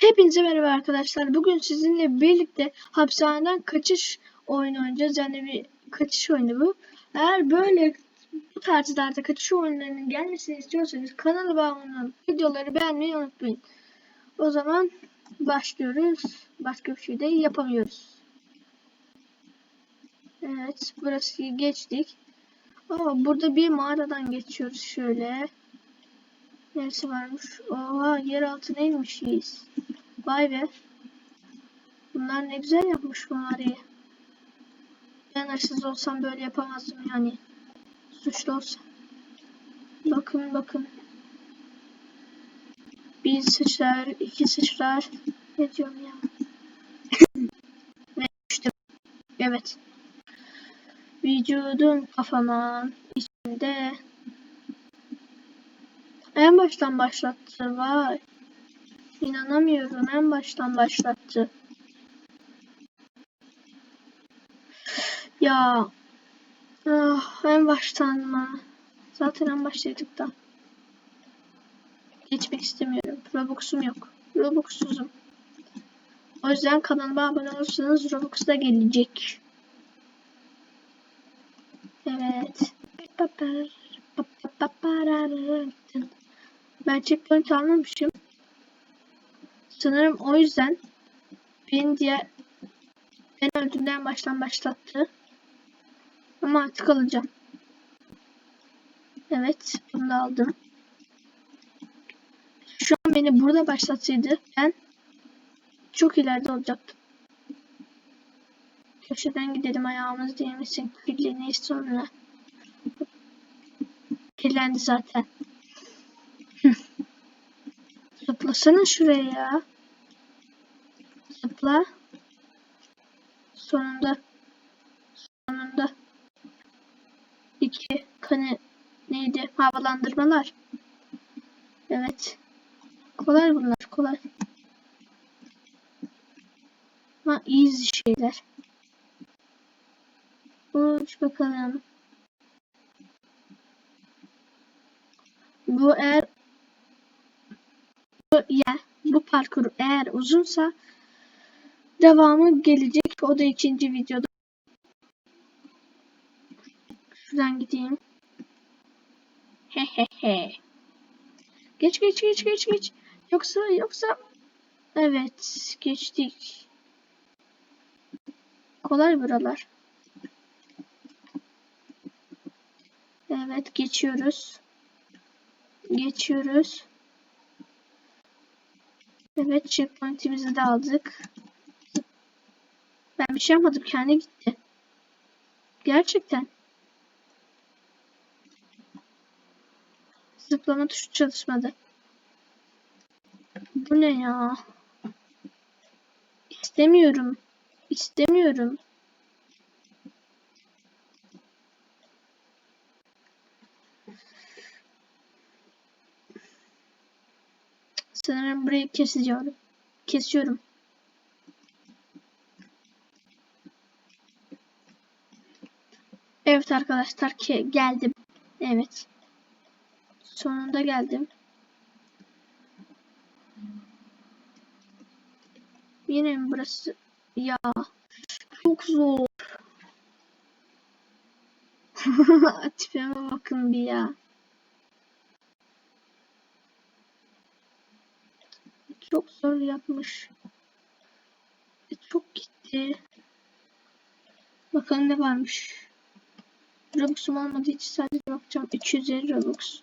Hepinize merhaba arkadaşlar. Bugün sizinle birlikte hapishaneden kaçış oyunu oynayacağız. Yani bir kaçış oyunu bu. Eğer böyle bu tarzlarda kaçış oyunlarının gelmesini istiyorsanız kanala abone olup videoları beğenmeyi unutmayın. O zaman başlıyoruz. Başka bir şey de yapamıyoruz. Evet, burası geçtik. Aa, burada bir mağaradan geçiyoruz şöyle. Neresi varmış? Oha, yer altına inmişiz. Vay be. Bunlar ne güzel yapmış mağarayı. Ben hırsız olsam böyle yapamazdım yani. Suçlu olsam. Bakın bakın. Bir sıçrar, iki sıçrar. Ne diyorum ya? Ve işte. Evet. Vücudun kafama içinde. En baştan başlattı. Vay. İnanamıyorum. En baştan başlattı. Ya. Ah, en baştan mı? Zaten en başlaydık da. Geçmek istemiyorum. Robux'um yok. Robux'suzum. O yüzden kanalıma abone olursanız Robux da gelecek. Evet. Ben checkpoint almamışım. Sanırım o yüzden beni diğer ben öldüğümden baştan başlattı. Ama artık alacağım. Evet, bunu da aldım. Şu an beni burada başlatsaydı ben çok ileride olacaktım. Köşeden gidelim ayağımız değmesin. Kirleniyiz sonra. Kirlendi zaten. Zıplasana şuraya ya. Zıpla. Sonunda. Sonunda. İki. Kanı neydi? Havalandırmalar. Evet. Kolay bunlar. Kolay. Ama easy şeyler. Uç bakalım. Bu eğer ya, bu parkur eğer uzunsa devamı gelecek. O da ikinci videoda. Şuradan gideyim. He he he. Geç geç geç geç geç. Yoksa yoksa evet geçtik. Kolay buralar. Evet geçiyoruz. Geçiyoruz. Evet checkpoint'imizi de aldık. Ben bir şey yapmadım kendi gitti. Gerçekten. Zıplama tuşu çalışmadı. Bu ne ya? İstemiyorum. İstemiyorum. Sanırım burayı kesiyorum. Kesiyorum. Evet arkadaşlar ki geldim. Evet. Sonunda geldim. Yine mi burası? Ya çok zor. Tipime bakın bir ya. Çok zor yapmış. E, çok gitti. Bakalım ne varmış. Robux'um olmadığı için sadece bakacağım. 250 Robux.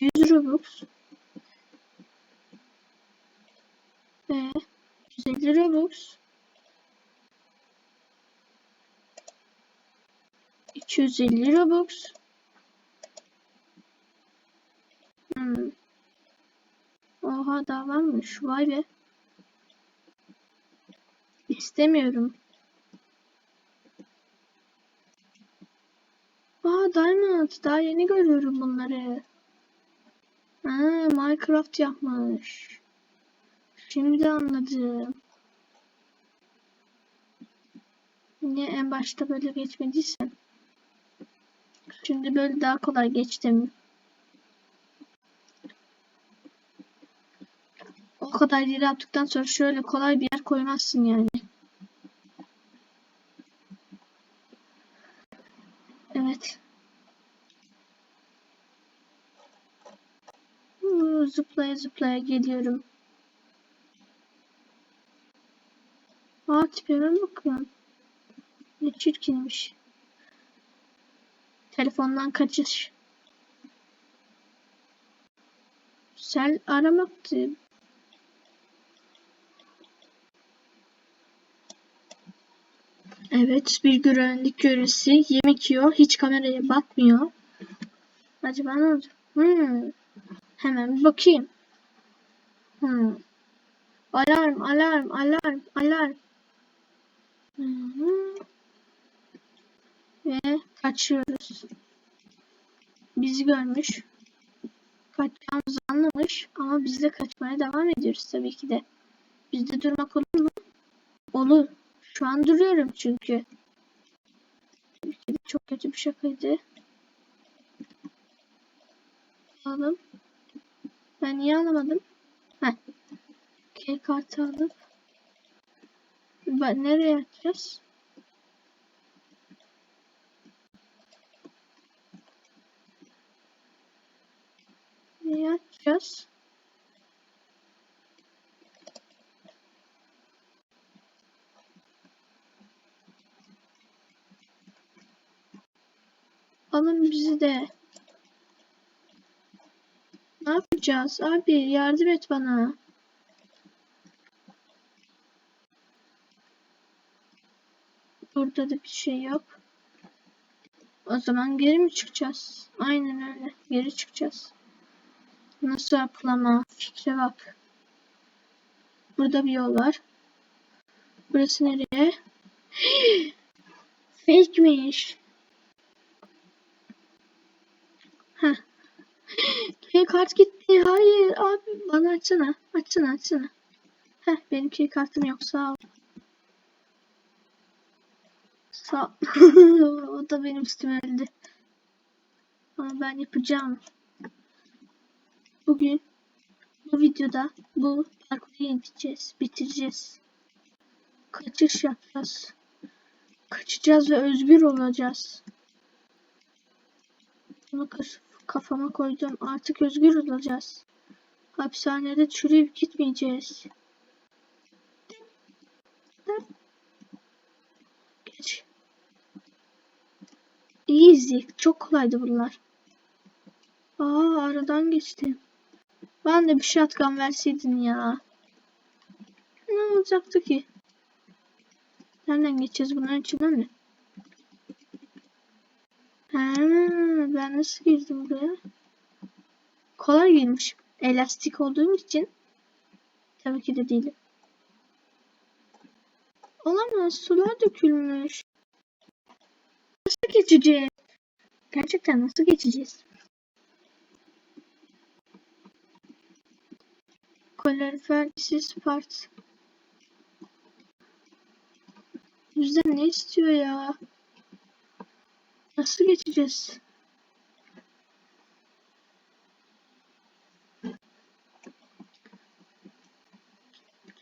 100 Robux. Ve 150 Robux. 250 Robux. Hmm. Varmış. Vay be. İstemiyorum. Aa Diamond. Daha yeni görüyorum bunları. Ha, Minecraft yapmış. Şimdi anladım. Niye en başta böyle geçmediysen? Şimdi böyle daha kolay geçtim. Kadar yeri yaptıktan sonra şöyle kolay bir yer koymazsın yani. Evet. Huu, Zıplaya zıplaya geliyorum. Aa tipime bakın. Ne çirkinmiş. Telefondan kaçış. Sel aramaktı. Evet, bir güvenlik görevlisi yemek yiyor. Hiç kameraya bakmıyor. Acaba ne olacak? Hmm. Hemen bir bakayım. Hmm. Alarm, alarm, alarm, alarm. Hı. Ve kaçıyoruz. Bizi görmüş. Kaçacağımızı anlamış ama biz de kaçmaya devam ediyoruz tabii ki de. Bizde durmak olur mu? Olur. Şu an duruyorum çünkü. Çok kötü bir şakaydı. Alalım. Ben niye alamadım? Heh. K kartı alıp Ba- nereye atacağız? Nereye atacağız? Alın bizi de. Ne yapacağız? Abi yardım et bana. Burada da bir şey yok. O zaman geri mi çıkacağız? Aynen öyle. Geri çıkacağız. Nasıl atlama? Fikre bak. Burada bir yol var. Burası nereye? Fake'miş. Heh. Key kart gitti. Hayır abi bana açsana. Açsana açsana. Heh benim key kartım yok sağ ol. Sağ O da benim üstüme öldü. Ama ben yapacağım. Bugün bu videoda bu parkuru yeneceğiz. Bitireceğiz. Kaçış yapacağız. Kaçacağız ve özgür olacağız. Bunu kaf- kafama koydum. Artık özgür olacağız. Hapishanede çürüyüp gitmeyeceğiz. Geç. Easy. Çok kolaydı bunlar. Aa aradan geçtim. Ben de bir shotgun verseydin ya. Ne olacaktı ki? Nereden geçeceğiz bunların içinden mi? Ha, ben nasıl girdim buraya? Kolay girmiş. Elastik olduğum için tabii ki de değilim. Olamaz. Sular dökülmüş. Nasıl geçeceğiz? Gerçekten nasıl geçeceğiz? Kalorifer sis part. Bizden ne istiyor ya? Nasıl geçeceğiz?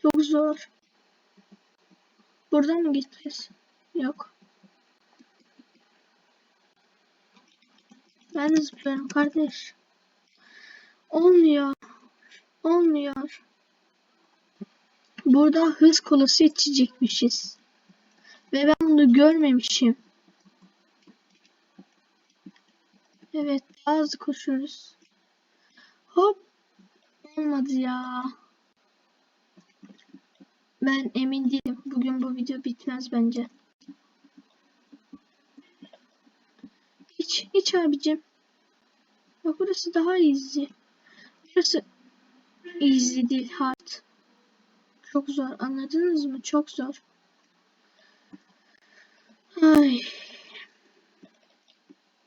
Çok zor. Buradan mı gideceğiz? Yok. Ben de zıplıyorum kardeş. Olmuyor. Olmuyor. Burada hız kolası içecekmişiz. Ve ben bunu görmemişim. Evet daha hızlı koşuyoruz. Hop. Olmadı ya. Ben emin değilim. Bugün bu video bitmez bence. Hiç, hiç abicim. Bak burası daha easy. Burası easy değil hard. Çok zor. Anladınız mı? Çok zor. Ay.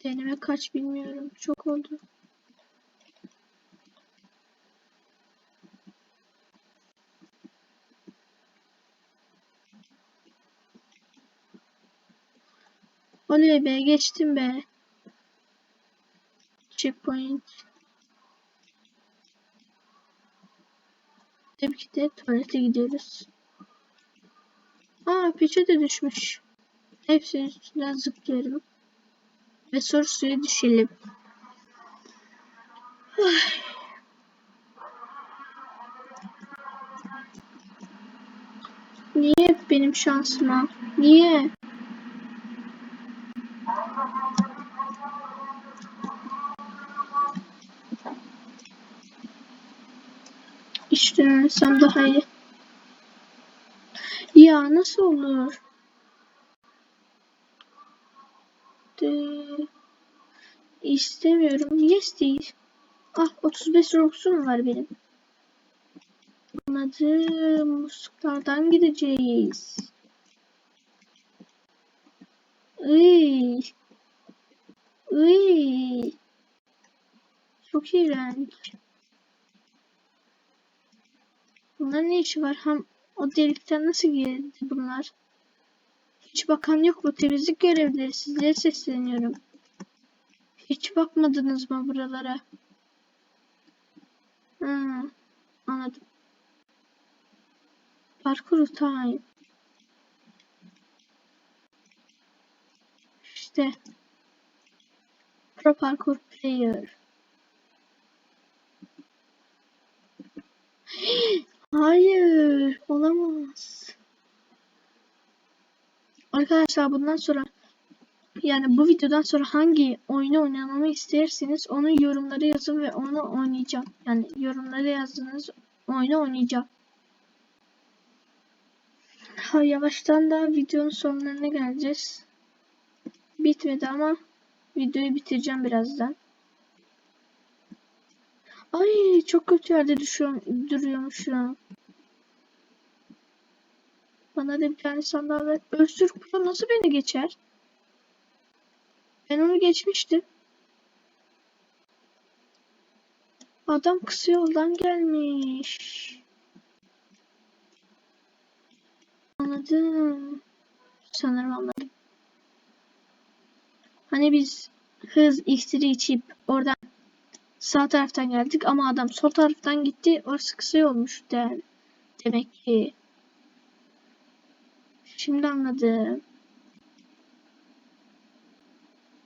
Deneme kaç bilmiyorum. Çok oldu. Oley be geçtim be. Checkpoint. Tabii ki de tuvalete gidiyoruz. Aa peçete düşmüş. Hepsinin üstünden zıplıyorum. Ve sonra suya düşelim. Niye benim şansıma? Niye? İşte öğrensem daha iyi. Ya nasıl olur? De... İstemiyorum. Yes değil. Ah 35 Robux'um var benim. Anladım. Musluklardan gideceğiz. Iy. Iy. Çok iğrenç. Bunlar ne işi var? Hem o delikten nasıl girdi bunlar? Hiç bakan yok mu? Temizlik görevlileri sizlere sesleniyorum. Hiç bakmadınız mı buralara? Hmm, anladım. Parkur time. İşte. Pro parkur player. Hayır, olamaz. Arkadaşlar bundan sonra yani bu videodan sonra hangi oyunu oynamamı isterseniz onu yorumlara yazın ve onu oynayacağım. Yani yorumlara yazdığınız oyunu oynayacağım. Ha, yavaştan da videonun sonlarına geleceğiz. Bitmedi ama videoyu bitireceğim birazdan. Ay çok kötü yerde düşüyorum, duruyormuşum. Bana da bir tane sandal ver. Öztürk Pro nasıl beni geçer? Ben onu geçmiştim. Adam kısa yoldan gelmiş. Anladım. Sanırım anladım. Hani biz hız iksiri içip oradan sağ taraftan geldik ama adam sol taraftan gitti. Orası kısa yolmuş de demek ki. Şimdi anladım.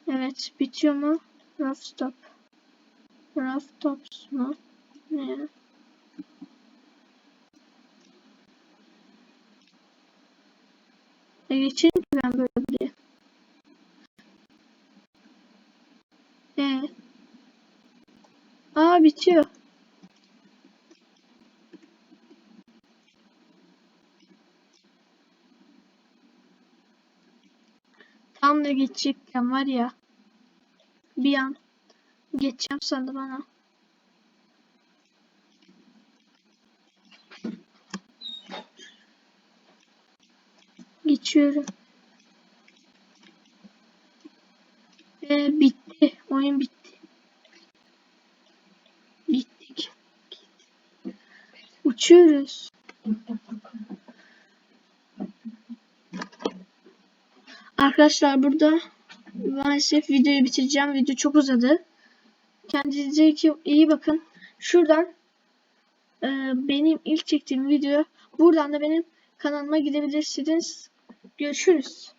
Evet bitiyor mu? Rough stop. Rough tops mu? Ne? E geçeyim ben böyle buraya. E. Aa bitiyor. Tam da geçecekken var ya. Bir an geçeceğim sandım ana. Geçiyorum. Ve bitti. Oyun bitti. Uçuyoruz. Arkadaşlar burada maalesef videoyu bitireceğim. Video çok uzadı. Kendinize iyi bakın. Şuradan e, benim ilk çektiğim video. Buradan da benim kanalıma gidebilirsiniz. Görüşürüz.